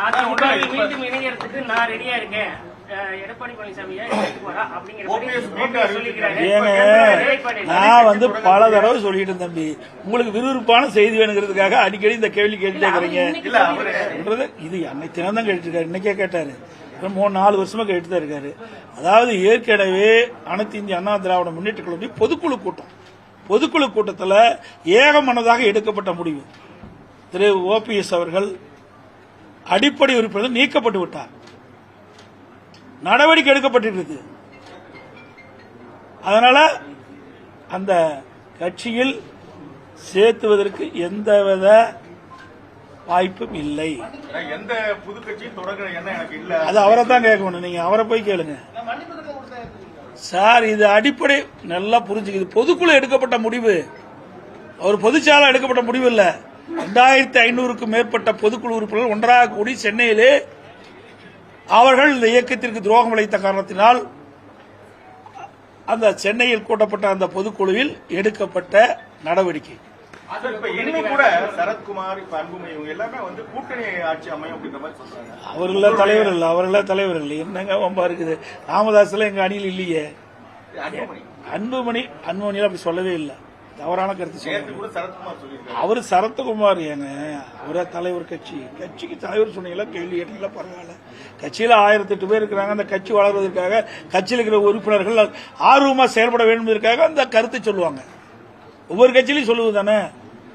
மீண்டும் இணையறதுக்கு நான் ரெடியா இருக்கேன். வந்து பல தடவை சொல்லிட்டேன் தம்பி. உங்களுக்கு விறுவிறுப்பான செய்தி வேணுங்கிறதுக்காக அடிக்கடி இந்த கேள்வி கேட்டுட்டே இருக்கிறீங்க இது அன்னைக்கு தினம் தான் கேட்டு இருக்காரு இன்னைக்கே கேட்டாரு. மூணு நாலு வருஷமா கேட்டு தான் இருக்காரு. அதாவது ஏற்கனவே அனைத்து இந்திய அண்ணா திராவிட முன்னேற்ற கழகம் பொதுக்குழு கூட்டம். பொதுக்குழு கூட்டத்தில் ஏகமனதாக எடுக்கப்பட்ட முடிவு. திரு ஓபிஎஸ் அவர்கள் அடிப்படை உறுப்பினர் நீக்கப்பட்டு விட்டார். நடவடிக்கை எடுக்கப்பட்டிருக்கிறது அதனால அந்த கட்சியில் சேர்த்துவதற்கு எந்தவித வாய்ப்பும் இல்லை. எந்த புது கட்சியும் தொடங்குற எண்ணம் எனக்கு இல்ல. அது அவரை தான் கேட்கணும். நீங்க அவரை போய் கேளுங்க. சார் இது அடிப்படை நல்லா புரிஞ்சுக்குது. பொதுக்குழு எடுக்கப்பட்ட முடிவு. ஒரு பொதுச்சாலை எடுக்கப்பட்ட முடிவு இல்ல. ரெண்டாயிரத்தி ஐநூறுக்கும் மேற்பட்ட பொதுக்குழு உறுப்பினர்கள் ஒன்றாக கூடி சென்னையிலே அவர்கள் இந்த இயக்கத்திற்கு துரோகம் இழைத்த காரணத்தினால் அந்த சென்னையில் கூட்டப்பட்ட அந்த பொதுக்குழுவில் எடுக்கப்பட்ட நடவடிக்கை. அவர்கள தலைவர் இல்லை அவர்கள தலைவர் இல்லை. என்னங்க வம்பா இருக்குது. ராமதாஸ்ல எங்க அணியில் இல்லையே. அன்புமணி. அன்புமணி அன்புமணியில் அப்படி சொல்லவே இல்லை. தவறான கருத்து அவர் சரத்குமார் ஏங்க அவரே தலைவர் கட்சி. கட்சிக்கு தலைவர் சொன்னீங்களா கேள்வி கேட்டீங்களா பரவாயில்ல. கட்சியில ஆயிரத்தி எட்டு பேர் இருக்கிறாங்க. அந்த கட்சி வளர்வதற்காக கட்சியில் இருக்கிற உறுப்பினர்கள் ஆர்வமா செயல்பட வேண்டும் என்பதற்காக அந்த கருத்தை சொல்லுவாங்க. ஒவ்வொரு கட்சியிலையும் சொல்லுவது தானே?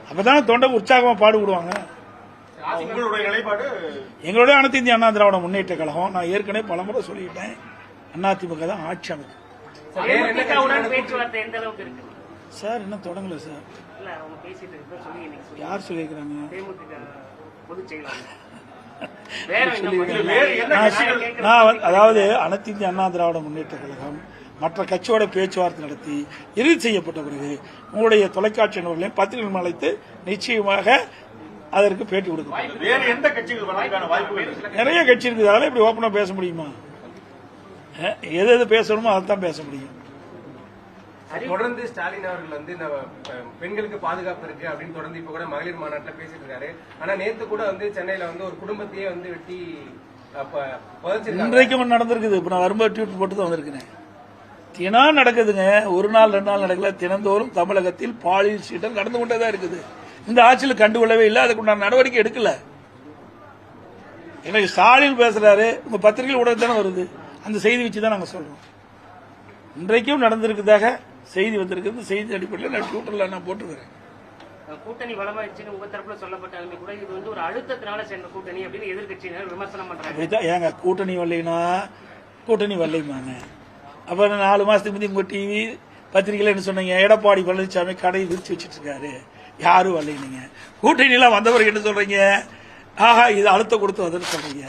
அப்பதானே தொண்டை உற்சாகமா பாடுபடுவாங்க. எங்களுடைய அனைத்து இந்திய அண்ணா திராவிட முன்னேற்ற கழகம் நான் ஏற்கனவே பலமுறை சொல்லிட்டேன். அதிமுக தான் ஆட்சி அமைக்கும். சார் இன்னும் தொடங்கல சார். இல்ல அவங்க பேசிட்டு இருக்க சொல்லி இன்னைக்கு சொல்லி யார் சொல்லியிருக்கிறாங்க? நான் அதாவது அனைத்து இந்திய அண்ணா திராவிட முன்னேற்ற கழகம் மற்ற கட்சியோட பேச்சுவார்த்தை நடத்தி இறுதி செய்யப்பட்ட பிறகு உங்களுடைய தொலைக்காட்சி நூல்களையும் பத்திரிகை அழைத்து நிச்சயமாக அதற்கு பேட்டி கொடுக்கும் நிறைய கட்சி இருக்குது. அதெல்லாம் இப்படி ஓப்பனா பேச முடியுமா? எது எது பேசணுமோ அதைத்தான் பேச முடியும். தொடர்ந்து ஸ்டாலின் அவர்கள் வந்து பெண்களுக்கு பாதுகாப்பு இருக்கு அப்படின்னு தொடர்ந்து இப்ப கூட மகளிர் மாநாட்டுல பேசிட்டு இருக்காரு. ஆனா நேத்து கூட வந்து சென்னையில வந்து ஒரு குடும்பத்தையே வந்து வெட்டி இன்றைக்கும் நடந்திருக்குது. இப்ப நான் வரும்போது ட்வீட் போட்டு தான் வந்திருக்கிறேன். தினம் நடக்குதுங்க. ஒரு நாள் ரெண்டு நாள் நடக்கல. தினந்தோறும் தமிழகத்தில் பாலியல் சீட்டம் நடந்து கொண்டே தான் இருக்குது. இந்த ஆட்சியில் கண்டுகொள்ளவே இல்லை. அதுக்குண்டான நடவடிக்கை எடுக்கல. எனக்கு ஸ்டாலின் பேசுறாரு. உங்க பத்திரிகை உடனே தானே வருது. அந்த செய்தி வச்சு தான் நாங்க சொல்றோம். இன்றைக்கும் நடந்திருக்குதாக செய்தி வந்திருக்குது செய்தி அடிப்படையில் நான் ட்விட்டர்ல நான் போட்டிருக்கிறேன் கூட்டணி பலமாயிடுச்சுன்னு உங்க தரப்புல சொல்லப்பட்டாலுமே கூட இது வந்து ஒரு அழுத்தத்தினால சேர்ந்த கூட்டணி அப்படின்னு எதிர்க்கட்சியினர் விமர்சனம் பண்றாங்க. ஏங்க கூட்டணி வரலைன்னா கூட்டணி வரலைமாங்க அப்புறம் நாலு மாசத்துக்கு முந்தி உங்க டிவி பத்திரிகையில என்ன சொன்னீங்க எடப்பாடி பழனிசாமி கடை விரிச்சு வச்சிட்டு இருக்காரு யாரும் வரலைங்க. கூட்டணியெல்லாம் வந்தவர்கள் என்ன சொல்றீங்க? ஆஹா இது அழுத்தம் கொடுத்து வந்துன்னு சொல்றீங்க.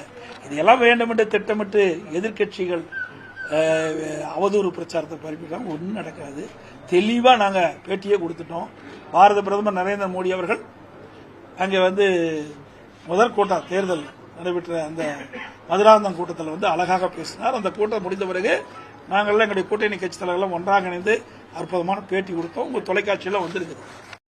இதெல்லாம் வேண்டுமென்று திட்டமிட்டு எதிர்க்கட்சிகள் அஹ், அவதூறு பிரச்சாரத்தை பரப்பிட்டாங்க ஒன்றும் நடக்காது. தெளிவாக நாங்கள் பேட்டியே கொடுத்துட்டோம். பாரத பிரதமர் நரேந்திர மோடி அவர்கள் அங்கே வந்து முதல் கூட்டம் தேர்தல் நடைபெற்ற அந்த மதுராந்தம் கூட்டத்தில் வந்து அழகாக பேசினார். அந்த கூட்டம் முடிந்த பிறகு நாங்கள்லாம் எங்களுடைய கூட்டணி கட்சி தலைவர்கள்லாம் ஒன்றாக இணைந்து அற்புதமான பேட்டி கொடுத்தோம். உங்கள் தொலைக்காட்சியில் வந்திருக்குது.